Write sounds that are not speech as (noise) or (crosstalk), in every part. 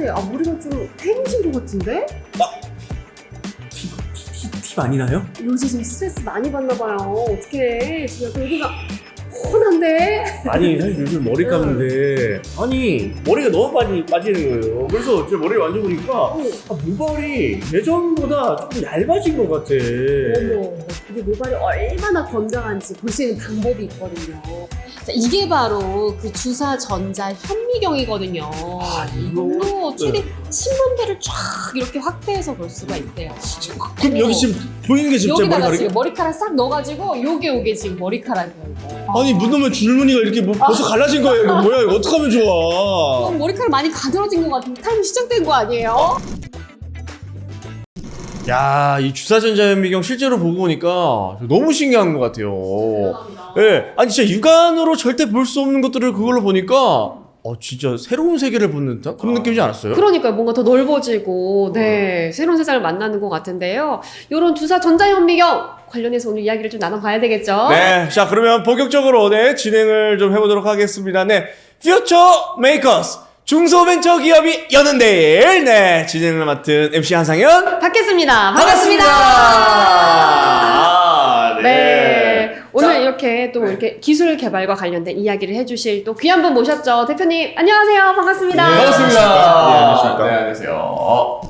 씨, 아 머리가 좀 태우신 것 같은데? 티, 티, 티, 티 많이 나요? 요새 좀 스트레스 많이 받나 봐요. 어떡해. 지금 여기가 훤한데? 아니 사실 요즘 머리 감는데 아니 머리가 너무 많이 빠지는 거예요 그래서 제 머리를 만져보니까 어, 아, 모발이 예전보다 조금 얇아진 것 같아 어머, 이게 모발이 얼마나 건강한지 볼 수 있는 방법이 있거든요. 자, 이게 바로 그 주사 전자 현미경이거든요. 아, 이거? 이걸로 최대 10만 배를 쫙 이렇게 확대해서 볼 수가 있대요. 그럼 여기 지금 보이는 게 진짜 여기다가 머리카락이 지금 머리카락 싹 넣어가지고 요게 요게 지금 머리카락이에요. 이거. 아니 문놈의 줄무늬가 이렇게 뭐 벌써 갈라진 거예요. 이거 뭐야 이거 어떡하면 좋아. 어, 머리카락 많이 가늘어진 것 같은데 타임 시작된 거 아니에요? 야, 이 주사전자현미경 실제로 보고 보니까 너무 신기한 것 같아요. 예, 아니 진짜 육안으로 절대 볼 수 없는 것들을 그걸로 보니까 어 진짜 새로운 세계를 보는 듯한 그런 느낌이지 않았어요? 그러니까 뭔가 더 넓어지고 네 새로운 세상을 만나는 것 같은데요. 이런 주사 전자현미경 관련해서 오늘 이야기를 좀 나눠봐야 되겠죠? 네, 자 그러면 본격적으로 네 진행을 좀 해보도록 하겠습니다. 네, 퓨처 메이커스 중소벤처 기업이 여는 데일 네 진행을 맡은 MC 한상현 받겠습니다. 반갑습니다. 아, 네. 오늘 자, 이렇게 또 네. 이렇게 기술 개발과 관련된 이야기를 해주실 또 귀한 분 모셨죠. 대표님, 안녕하세요. 반갑습니다. 네, 반갑습니다. 네, 안녕하십니까. 네, 안녕하세요.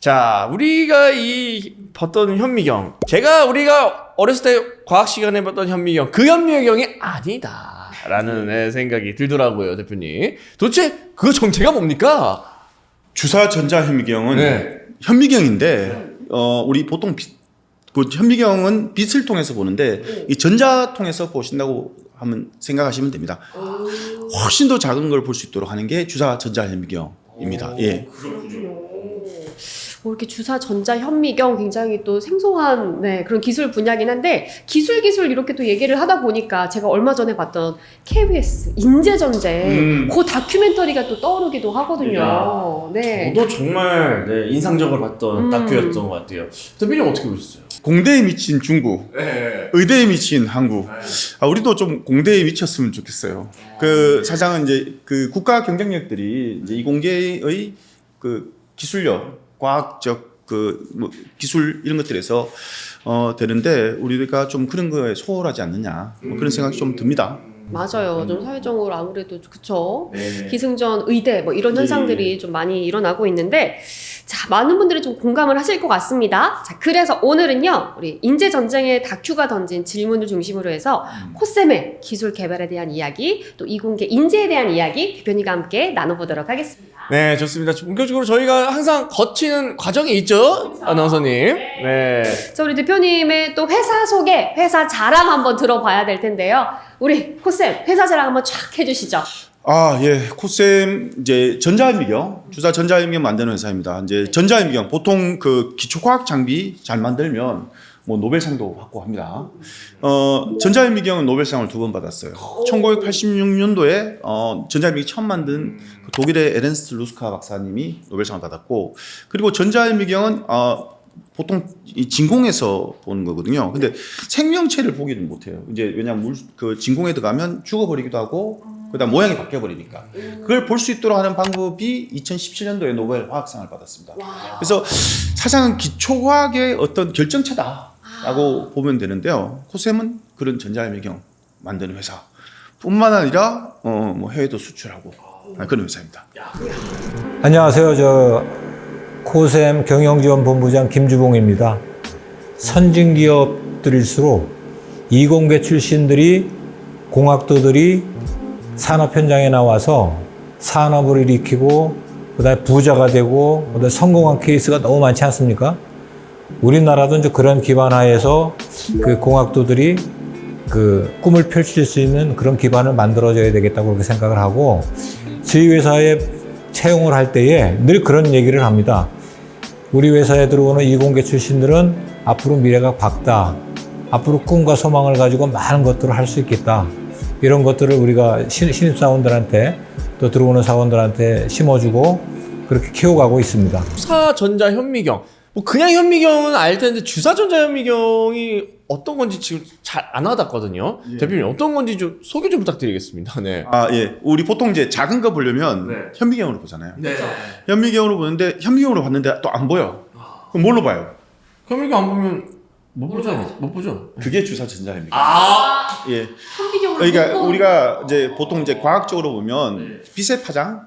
자, 우리가 이 봤던 현미경, 제가 우리가 어렸을 때 과학 시간에 봤던 현미경, 그 현미경이 아니다라는 네, 생각이 들더라고요, 대표님. 도대체 그 정체가 뭡니까? 주사 전자 현미경은 네. 현미경인데 어 우리 보통 빛, 그 현미경은 빛을 통해서 보는데 이 전자 통해서 보신다고 하면 생각하시면 됩니다. 훨씬 더 작은 걸 볼 수 있도록 하는 게 주사 전자 현미경입니다. 예. 뭐 이렇게 주사 전자 현미경 굉장히 또 생소한 네, 그런 기술 분야긴 한데 기술 기술 이렇게 또 얘기를 하다 보니까 제가 얼마 전에 봤던 KBS 인재 전쟁 음. 그 다큐멘터리가 또 떠오르기도 하거든요. 야. 네. 저도 정말 네, 인상적으로 봤던 음. 다큐였던 것 같아요. 대표님 어떻게 보셨어요? 공대에 미친 중국, 네. 의대에 미친 한국. 아, 우리도 좀 공대에 미쳤으면 좋겠어요. 그 사장은 이제 그 국가 경쟁력들이 이제 이공계의 그 기술력, 과학적 그 뭐 기술 이런 것들에서 어 되는데 우리가 좀 그런 거에 소홀하지 않느냐 뭐 그런 생각이 좀 듭니다. 맞아요. 좀 사회적으로 아무래도 그쵸. 네. 기승전 의대 뭐 이런 네. 현상들이 좀 많이 일어나고 있는데 자 많은 분들이 좀 공감을 하실 것 같습니다. 자 그래서 오늘은요 우리 인재 전쟁의 다큐가 던진 질문을 중심으로 해서 음. 코셈의 기술 개발에 대한 이야기 또 이공계 인재에 대한 이야기 대표님과 함께 나눠보도록 하겠습니다. 네, 좋습니다. 본격적으로 저희가 항상 거치는 과정이 있죠, 아나운서님. 네. 자 우리 대표님의 또 회사 소개, 회사 자랑 한번 들어봐야 될 텐데요. 우리 코셈 회사 자랑 한번 쫙 해주시죠. 아, 예. 코셈 이제 전자현미경, 주사 전자현미경 만드는 회사입니다. 이제 전자현미경 보통 그 기초과학 장비 잘 만들면 뭐 노벨상도 받고 합니다. 어, 전자현미경은 노벨상을 두 번 받았어요. 1986년도에 어, 전자현미경 처음 만든 그 독일의 에른스트 루스카 박사님이 노벨상을 받았고 그리고 전자현미경은 어, 보통 이 진공에서 보는 거거든요. 근데 생명체를 보기는 못해요. 이제 왜냐면 물, 그 진공에 들어가면 죽어버리기도 하고, 그다음 모양이 바뀌어 버리니까. 그걸 볼 수 있도록 하는 방법이 2017년도에 노벨 화학상을 받았습니다. 그래서 사실은 기초화학의 어떤 결정체다라고 보면 되는데요. 코셈은 그런 전자현미경 만드는 회사. 뿐만 아니라 어, 뭐 해외도 수출하고 그런 회사입니다. 안녕하세요. 저 코셈 경영지원본부장 김주봉입니다. 선진 기업들일수록 이공계 출신들이 공학도들이 산업 현장에 나와서 산업을 일으키고 그다음에 부자가 되고 그다음에 성공한 케이스가 너무 많지 않습니까? 우리나라도 이제 그런 기반 하에서 그 공학도들이 그 꿈을 펼칠 수 있는 그런 기반을 만들어줘야 되겠다고 그렇게 생각을 하고 저희 회사에 채용을 할 때에 늘 그런 얘기를 합니다. 우리 회사에 들어오는 이공계 출신들은 앞으로 미래가 밝다. 앞으로 꿈과 소망을 가지고 많은 것들을 할 수 있겠다. 이런 것들을 우리가 신- 신입 사원들한테 또 들어오는 사원들한테 심어주고 그렇게 키워가고 있습니다. 주사전자 현미경. 뭐 그냥 현미경은 알 텐데 주사전자 현미경이 어떤 건지 지금 잘 안 와닿거든요. 예. 대표님 어떤 건지 좀 소개 좀 부탁드리겠습니다. 네. 아, 예. 우리 보통 이제 작은 거 보려면 네. 현미경으로 보잖아요. 네. 현미경으로 보는데 현미경으로 봤는데 또 안 보여. 그럼 뭘로 봐요? 현미경 안 보면 못 보죠. 못 보죠. 그게 주사 전자현미경. 아. 예. 현미경으로 그러니까 보고 우리가 이제 보통 이제 과학적으로 보면 네. 빛의 파장에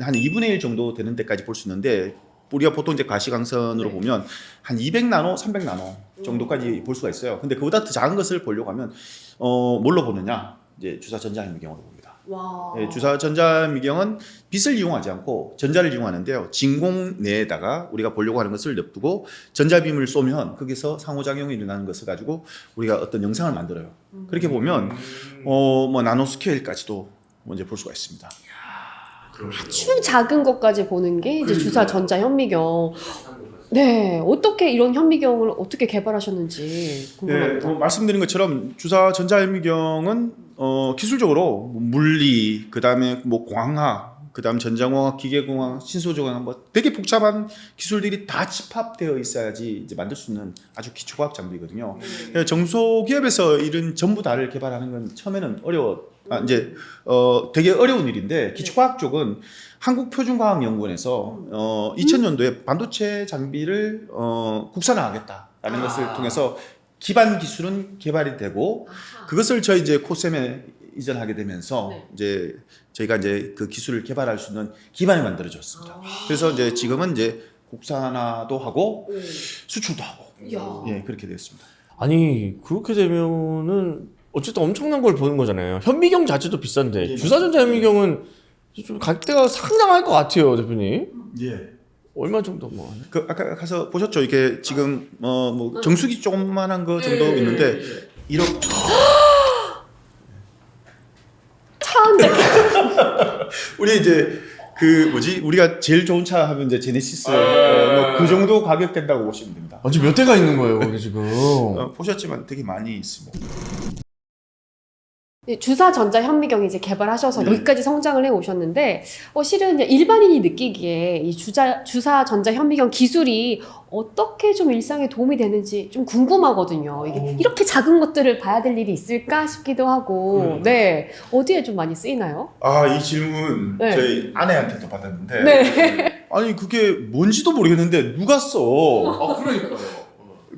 한 2분의 1 정도 되는 데까지 볼 수 있는데 우리가 보통 이제 가시광선으로 네. 보면 한 200나노, 300나노 정도까지 볼 수가 있어요. 근데 그보다 더 작은 것을 보려고 하면 어 뭘로 보느냐? 이제 주사 전자현미경으로 봅니다. 와. 예, 주사 전자미경은 빛을 이용하지 않고 전자를 이용하는데요. 진공 내에다가 우리가 보려고 하는 것을 냅두고 전자빔을 쏘면 거기서 상호작용이 일어나는 것을 가지고 우리가 어떤 영상을 만들어요. 그렇게 보면 어 뭐 나노 스케일까지도 먼저 볼 수가 있습니다. 아주 작은 것까지 보는 게 이제 주사 전자 현미경. 네, 어떻게 이런 현미경을 어떻게 개발하셨는지 네, 궁금합니다. 뭐 말씀드린 것처럼 주사 전자현미경은 어, 기술적으로 뭐 물리, 그 다음에 뭐 광학, 그 다음 전자공학, 기계공학, 신소조공학 뭐 되게 복잡한 기술들이 다 집합되어 있어야지 이제 만들 수 있는 아주 기초과학 장비거든요. 예, 정소기업에서 이런 전부 다를 개발하는 건 처음에는 어려워. 아, 이제 어 되게 어려운 일인데 기초과학 쪽은 한국표준과학연구원에서 어 2000년도에 반도체 장비를 어 국산화하겠다라는 것을 통해서 기반 기술은 개발이 되고 그것을 저희 이제 코셈에 이전하게 되면서 네. 이제 저희가 이제 그 기술을 개발할 수 있는 기반을 만들어줬습니다. 그래서 이제 지금은 이제 국산화도 하고 수출도 하고 야. 예 그렇게 되었습니다. 아니 그렇게 되면은 어쨌든 엄청난 걸 보는 거잖아요. 현미경 자체도 비싼데 예. 주사전자 현미경은 좀 가격대가 상당할 것 같아요, 대표님. 예. 얼마 정도 뭐? 그 아까 가서 보셨죠? 이게 지금 어 뭐 정수기 조그만한 거 정도 있는데 1억 (gasps) 차 한 대. (laughs) 우리 이제 그 뭐지 우리가 제일 좋은 차 하면 이제 제네시스 어, 뭐그 정도 가격 된다고 보시면 됩니다. 아직 몇 대가 있는 거예요, 거기 지금. 어, 보셨지만 되게 많이 있습니다. 네, 주사 전자 현미경 이제 개발하셔서 네. 여기까지 성장을 해 오셨는데 어, 실은 일반인이 느끼기에 이 주자 주사 전자 현미경 기술이 어떻게 좀 일상에 도움이 되는지 좀 궁금하거든요. 이게 이렇게 작은 것들을 봐야 될 일이 있을까 싶기도 하고, 네 어디에 좀 많이 쓰이나요? 아 이 질문 네. 저희 아내한테도 받았는데 네. (laughs) 아니 그게 뭔지도 모르겠는데 누가 써? 아 그러니까요.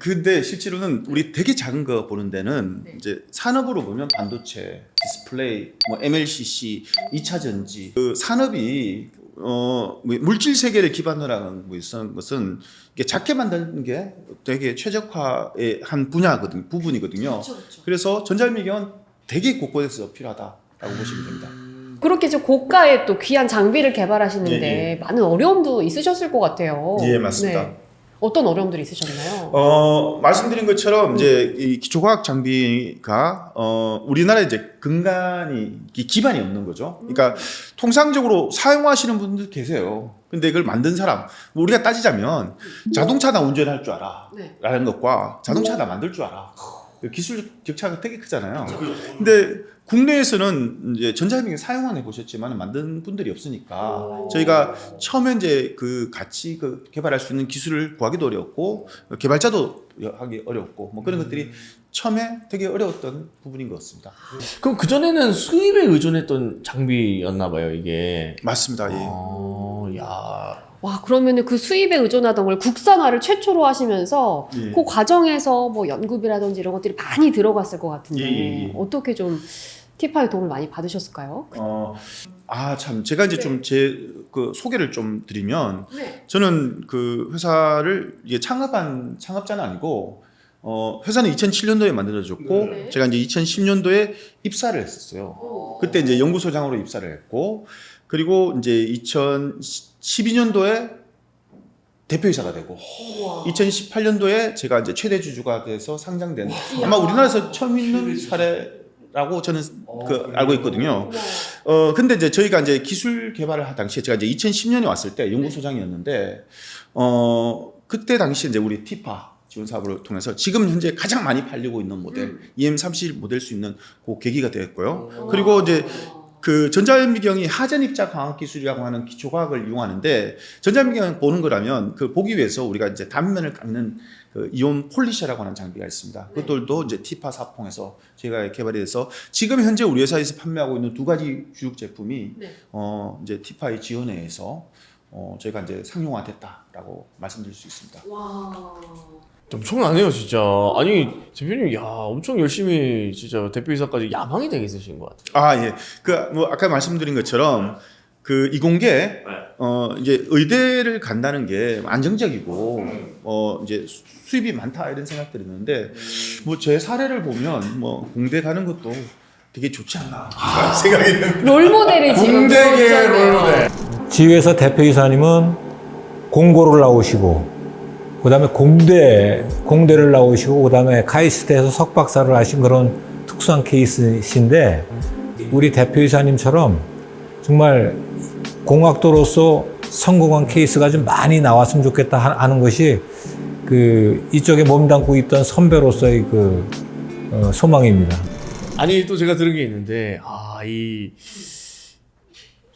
근데 실제로는 우리 되게 작은 거 보는 데는 네. 이제 산업으로 보면 반도체, 디스플레이, 뭐 MLCC, 2차 전지 그 산업이 어뭐 물질 세계를 기반으로 하는 뭐 있는 것은 이게 작게 만드는 게 되게 최적화의 한 분야거든 부분이거든요. 그래서 전자미경은 되게 곳곳에서 필요하다라고 보시면 됩니다. 그렇게 좀 고가의 또 귀한 장비를 개발하시는데 예, 많은 어려움도 있으셨을 것 같아요. 예, 맞습니다. 네. 어떤 어려움들이 있으셨나요? 어 말씀드린 것처럼 이제 이 기초과학 장비가 어 우리나라에 이제 근간이 이 기반이 없는 거죠. 그러니까 통상적으로 사용하시는 분들 계세요. 근데 이걸 만든 사람 뭐 우리가 따지자면 자동차 나 운전할 줄 알아. 네. 라는 것과 자동차 나 만들 줄 알아. 그 기술 격차가 되게 크잖아요. 근데 국내에서는 이제 전자기기 사용은 해보셨지만 만든 분들이 없으니까 저희가 처음에 이제 그 같이 그 개발할 수 있는 기술을 구하기도 어렵고 개발자도 하기 어렵고 뭐 그런 것들이 처음에 되게 어려웠던 부분인 것 같습니다. 그럼 그 전에는 수입에 의존했던 장비였나 봐요, 이게. 맞습니다. 예. 어, 야. 와 그러면은 그 수입에 의존하던 걸 국산화를 최초로 하시면서 예. 그 과정에서 뭐 연구비라든지 이런 것들이 많이 들어갔을 것 같은데 예, 예, 예. 어떻게 좀 티파의 도움을 많이 받으셨을까요? 어, 아, 참. 제가 이제 좀제 그 소개를 좀 드리면 네. 저는 그 회사를 이게 창업한 창업자는 아니고 어, 회사는 2007년도에 만들어졌고 네. 제가 이제 2010년도에 입사를 했었어요. 그때 이제 연구소장으로 입사를 했고 그리고 이제 2012년도에 대표이사가 되고 2018년도에 제가 이제 최대 주주가 돼서 상장된 아마 우리나라에서 처음 있는 사례라고 저는 그 알고 있거든요. 어 근데 이제 저희가 이제 기술 개발을 할 당시에 제가 이제 2010년에 왔을 때 연구소장이었는데 어 그때 당시 이제 우리 티파 지원 사업을 통해서 지금 현재 가장 많이 팔리고 있는 모델 EM31 모델 수 있는 그 계기가 되었고요. 그리고 이제 그 전자현미경이 하전 입자 광학 기술이라고 하는 기초과학을 이용하는데 전자현미경 보는 거라면 그 보기 위해서 우리가 이제 단면을 깎는 그 이온 폴리셔라고 하는 장비가 있습니다. 그것들도 이제 티파 사퐁에서 저희가 개발이 돼서 지금 현재 우리 회사에서 판매하고 있는 두 가지 주력 제품이 네. 어 이제 티파의 지원에 의해서 어 저희가 이제 상용화됐다라고 말씀드릴 수 있습니다. 와. 엄청나네요 진짜. 아니 대표님 야 엄청 열심히 진짜 대표이사까지 야망이 되게 있으신 것 같아요. 아 예. 그 뭐 아까 말씀드린 것처럼 그 이공계 어 이제 의대를 간다는 게 안정적이고 어 이제 수- 수입이 많다 이런 생각들이 있는데 뭐 제 사례를 보면 뭐 공대 가는 것도 되게 좋지 않나 생각이 듭니다. 롤모델을 지금 공대계. 롤모델. 지회사 대표이사님은 공고를 나오시고 그 다음에 공대 공대를 나오시고 그 다음에 카이스트에서 석박사를 하신 그런 특수한 케이스신데 우리 대표이사님처럼 정말 공학도로서 성공한 케이스가 좀 많이 나왔으면 좋겠다 하- 하는 것이 그 이쪽에 몸담고 있던 선배로서의 그 어, 소망입니다. 아니 또 제가 들은 게 있는데 아이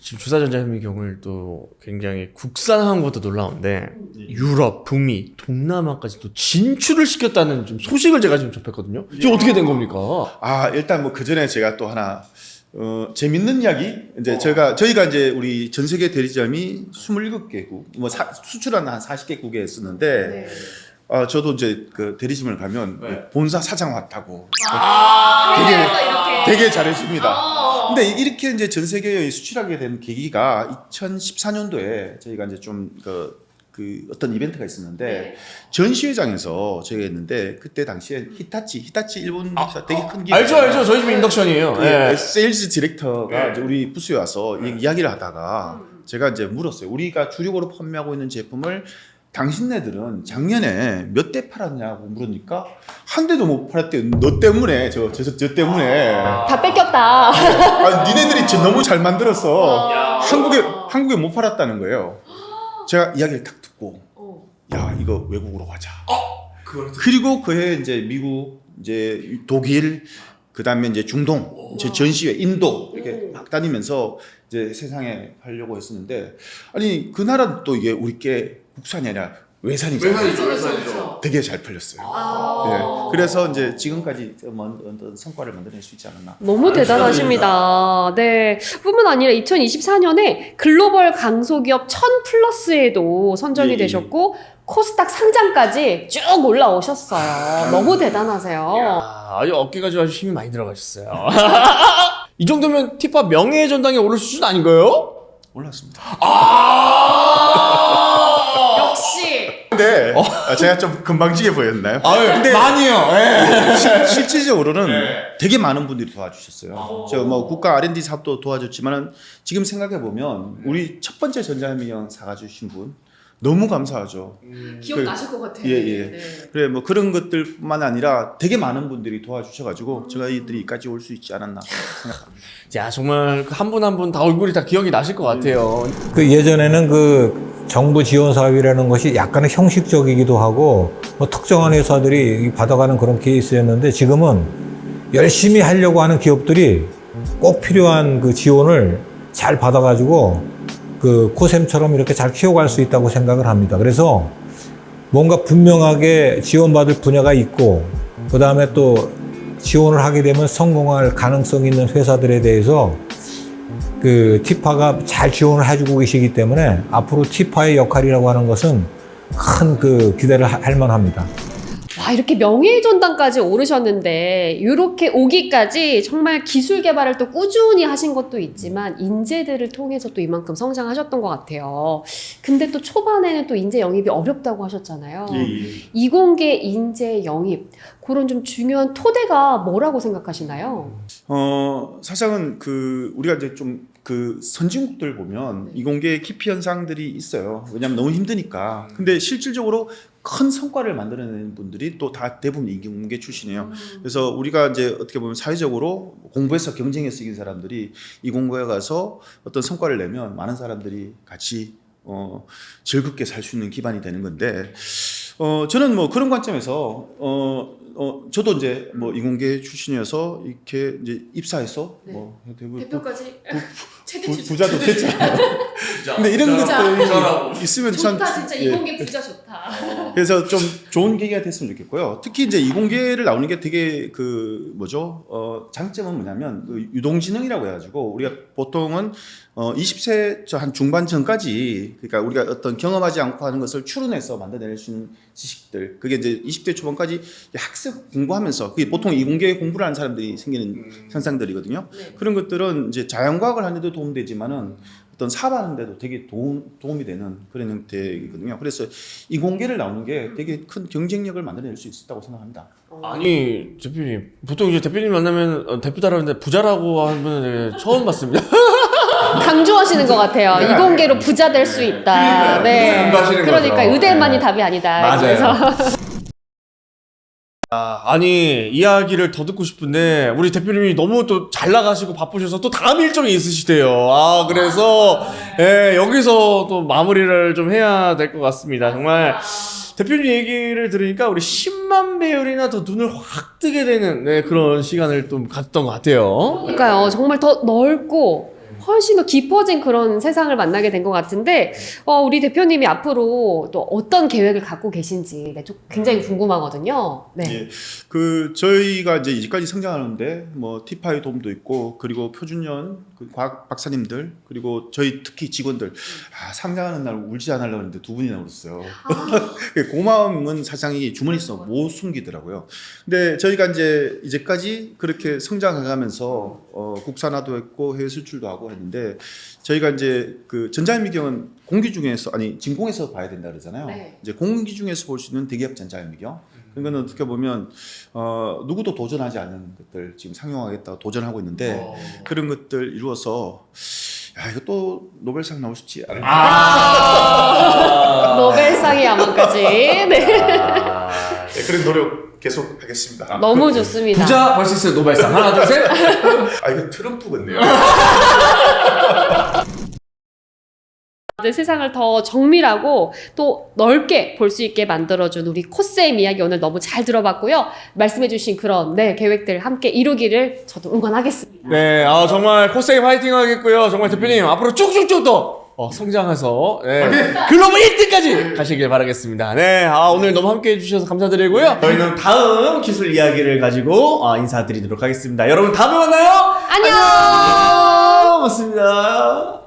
지금 주사전자현미경을 또 굉장히 국산화한 것도 놀라운데 유럽, 북미, 동남아까지 또 진출을 시켰다는 좀 소식을 제가 지금 접했거든요. 이게 어떻게 된 겁니까? 아 일단 뭐 그 전에 제가 또 하나 어, 재밌는 이야기 이제 저희가 저희가 이제 우리 전 세계 대리점이 27개국 뭐 사, 수출한 한 40개국에 있었는데 네. 아 저도 이제 그 대리점을 가면 네. 본사 사장 왔다고 아, 되게- 회사에서 이렇게. 되게 잘해줍니다. 어. 근데 이렇게 이제 전 세계에 수출하게 된 계기가 2014년도에 저희가 이제 좀그 그 어떤 이벤트가 있었는데 네. 전시회장에서 저희가 했는데 그때 당시에 히타치 히타치 일본 회사 되게 큰 기업 아, 알죠 알죠 저희 집 인덕션이에요. 그 예. 세일즈 디렉터가 네. 이제 우리 부스에 와서 이 이야기를 하다가 제가 이제 물었어요. 우리가 주력으로 판매하고 있는 제품을 당신네들은 작년에 몇 대 팔았냐고 물으니까 한 대도 못 팔았대. 너 때문에 저 저 저 때문에. 다 뺏겼다. 아, 니네들이 지금 너무 잘 만들어서 야. 한국에 한국에 못 팔았다는 거예요. 제가 이야기를 딱 듣고 어. 야 이거 외국으로 가자. 그걸 그리고 그해 이제 미국, 이제 독일, 그 다음에 이제 중동, 이제 전시회, 인도 이렇게 오. 막 다니면서 이제 세상에 하려고 했었는데 아니 그 나라도 또 이게 우리 게 국산이 아니라 외산이잖아요. 그렇죠, 그렇죠. 되게 잘 팔렸어요. 아. 예. 그래서 이제 지금까지 뭐 어떤 성과를 만들어낼 수 있지 않았나. 너무 대단하십니다. 네. 뿐만 아니라 2024년에 글로벌 강소기업 1000 플러스에도 선정이 예, 예. 되셨고 코스닥 상장까지 쭉 올라오셨어요. 너무 대단하세요. 아, 아주 어깨가 좀 아주 힘이 많이 들어가셨어요. (laughs) 이 정도면 티파 명예의 전당에 오를 수준 아닌가요? 올랐습니다. 역시 근데 아, 제가 좀 금방지게 보였나요? 아유, 근데 많이요. 예. 실, 실질적으로는 되게 많은 분들이 도와주셨어요. 저 뭐 국가 R&D 사업도 도와줬지만은 지금 생각해 보면 우리 첫 번째 전자현미경 사가주신 분 너무 감사하죠. 기억 나실 것 같아요. 예, 예. 네. 그래 뭐 그런 것들뿐만 아니라 되게 많은 분들이 도와주셔가지고 저희들이 여기까지 올 수 있지 않았나 생각합니다. 야, 정말 한 분 한 분 다 얼굴이 다 기억이 나실 것 같아요. 그 예전에는 그 정부 지원 사업이라는 것이 약간은 형식적이기도 하고 뭐 특정한 회사들이 받아가는 그런 케이스였는데 지금은 열심히 하려고 하는 기업들이 꼭 필요한 그 지원을 잘 받아가지고 그 코셈처럼 이렇게 잘 키워갈 수 있다고 생각을 합니다. 그래서 뭔가 분명하게 지원받을 분야가 있고 그 다음에 또 지원을 하게 되면 성공할 가능성 있는 회사들에 대해서 그 티파가 잘 지원을 해주고 계시기 때문에 앞으로 티파의 역할이라고 하는 것은 큰 그 기대를 하- 할 만합니다. 와 이렇게 명예의 전당까지 오르셨는데 이렇게 오기까지 정말 기술 개발을 또 꾸준히 하신 것도 있지만 인재들을 통해서 또 이만큼 성장하셨던 것 같아요. 근데 또 초반에는 또 인재 영입이 어렵다고 하셨잖아요. 이공계 인재 영입 그런 좀 중요한 토대가 뭐라고 생각하시나요? 어 사실은 그 우리가 이제 좀 그 선진국들 보면 이공계 기피 현상들이 있어요. 왜냐하면 너무 힘드니까. 근데 실질적으로 큰 성과를 만들어내는 분들이 또 다 대부분 이공계 출신이에요. 그래서 우리가 이제 어떻게 보면 사회적으로 공부해서 경쟁에서 이긴 사람들이 이공계에 가서 어떤 성과를 내면 많은 사람들이 같이 어 즐겁게 살 수 있는 기반이 되는 건데 어 저는 뭐 그런 관점에서 어, 어 저도 이제 뭐 이공계 출신이어서 이렇게 이제 입사해서 네. 뭐 대부분 대표까지 최대 부, 부자도 됐잖아요. 근데 이런 부자. 것들이 있으면 참 좋다 진짜 예. 이공계 부자 좋다. 그래서 좀 좋은 계기가 됐으면 좋겠고요. 특히 이제 이공계를 나오는 게 되게 그 뭐죠? 어, 장점은 뭐냐면 그 유동지능이라고 해가지고 우리가 보통은 어 20세 저 한 중반 전까지 그러니까 우리가 어떤 경험하지 않고 하는 것을 추론해서 만들어낼 수 있는 지식들 그게 이제 20대 초반까지 학습 공부하면서 그게 보통 이공계 공부를 하는 사람들이 생기는 현상들이거든요. 그런 것들은 이제 자연과학을 하는데도 도움되지만은 어떤 사업하는데도 되게 도움, 도움이 되는 그런 형태이거든요. 그래서 이공계를 나오는 게 되게 큰 경쟁력을 만들어낼 수 있다고 생각합니다. 아니 대표님 보통 이제 대표님 만나면 어, 대표 따라하는데 부자라고 하는 처음 봤습니다. (laughs) 강조하시는 것 같아요. 이공계로 부자 될 수 있다. 네. 그러니까 거죠. 의대만이 네. 답이 아니다. 맞아요. 그래서 아, 아니 이야기를 더 듣고 싶은데 우리 대표님이 너무 또 잘 나가시고 바쁘셔서 또 다음 일정이 있으시대요. 아 그래서 예, 여기서 또 마무리를 좀 해야 될 것 같습니다. 정말 대표님 얘기를 들으니까 우리 10만 배율이나 더 눈을 확 뜨게 되는 네, 그런 시간을 좀 갖던 것 같아요. 그러니까요. 정말 더 넓고 훨씬 더 깊어진 그런 세상을 만나게 된 것 같은데 어, 우리 대표님이 앞으로 또 어떤 계획을 갖고 계신지 네, 좀 굉장히 궁금하거든요. 네. 예. 그 저희가 이제 이제까지 성장하는데 뭐 티파이 도움도 있고 그리고 표준연 그 과학 박사님들 그리고 저희 특히 직원들 아, 상장하는 날 울지 않으려고 했는데 두 분이나 울었어요. (laughs) 그 고마움은 사상이 주머니에서 못 숨기더라고요. 근데 저희가 이제 이제까지 그렇게 성장해가면서 어, 국산화도 했고 해외 수출도 하고 했는데 저희가 이제 그 전자현미경은 공기 중에서 아니 진공에서 봐야 된다 그러잖아요. 네. 이제 공기 중에서 볼 수 있는 대기업 전자현미경. 그런 거는 어떻게 보면 어, 누구도 도전하지 않은 것들 지금 상용하겠다고 도전하고 있는데 그런 것들 이루어서 야 이거 또 노벨상 나올 수 있지 않을까? 아~ (laughs) 노벨상의 야망까지. 네. 네, 그런 노력 계속 하겠습니다. 너무 좋습니다. 부자 벌스 노벨상 하나 둘 셋. (laughs) 아 이거 트럼프 같네요. 네, 세상을 더 정밀하고 또 넓게 볼 수 있게 만들어준 우리 코쌤 이야기 오늘 너무 잘 들어봤고요. 말씀해주신 그런 네, 계획들 함께 이루기를 저도 응원하겠습니다. 네, 아, 정말 코세임 화이팅 하겠고요. 정말 대표님 앞으로 쭉쭉쭉 더 어, 성장해서 네, 글로벌 1등까지 가시길 바라겠습니다. 네, 아, 오늘 너무 함께 해 주셔서 감사드리고요. 저희는 다음 기술 이야기를 가지고 어, 인사드리도록 하겠습니다. 여러분 다음에 만나요. 안녕! 안녕! 고맙습니다.